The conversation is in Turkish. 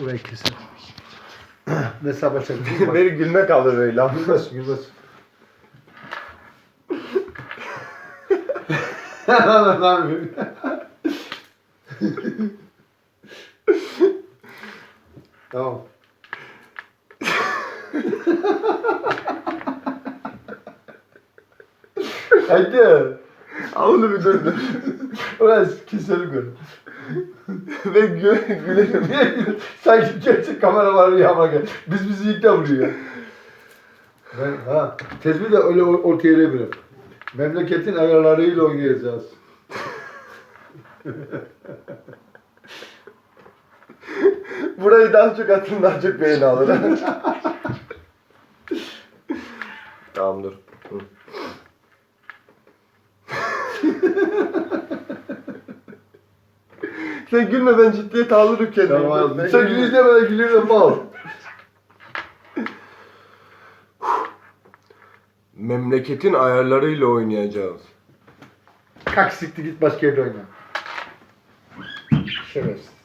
Burayı kesin. ne sabah çektim. Beni gülme kalır öyle. Gülmez, gülmez. Lan yapayım? tamam. Hadi. Onu bir dur dur. Ulan keselim gör. Ben gü. Niye gülüyorum? Sanki gerçek kamera var ya gel. Biz bizi ilk de vuruyor. Ben, ha, tezbih de öyle or- ortaya elebilirim. Memleketin ayarlarıyla oynayacağız. Burayı daha çok atın daha çok beğeni alır. tamam dur. Hı. Sen gülme ben ciddiyet alırım kendimi. Tamam, Sen sen gülünce ben gülüyorum mal. Memleketin ayarlarıyla oynayacağız. Kalk siktir git başka yerde oyna. Şerefsiz.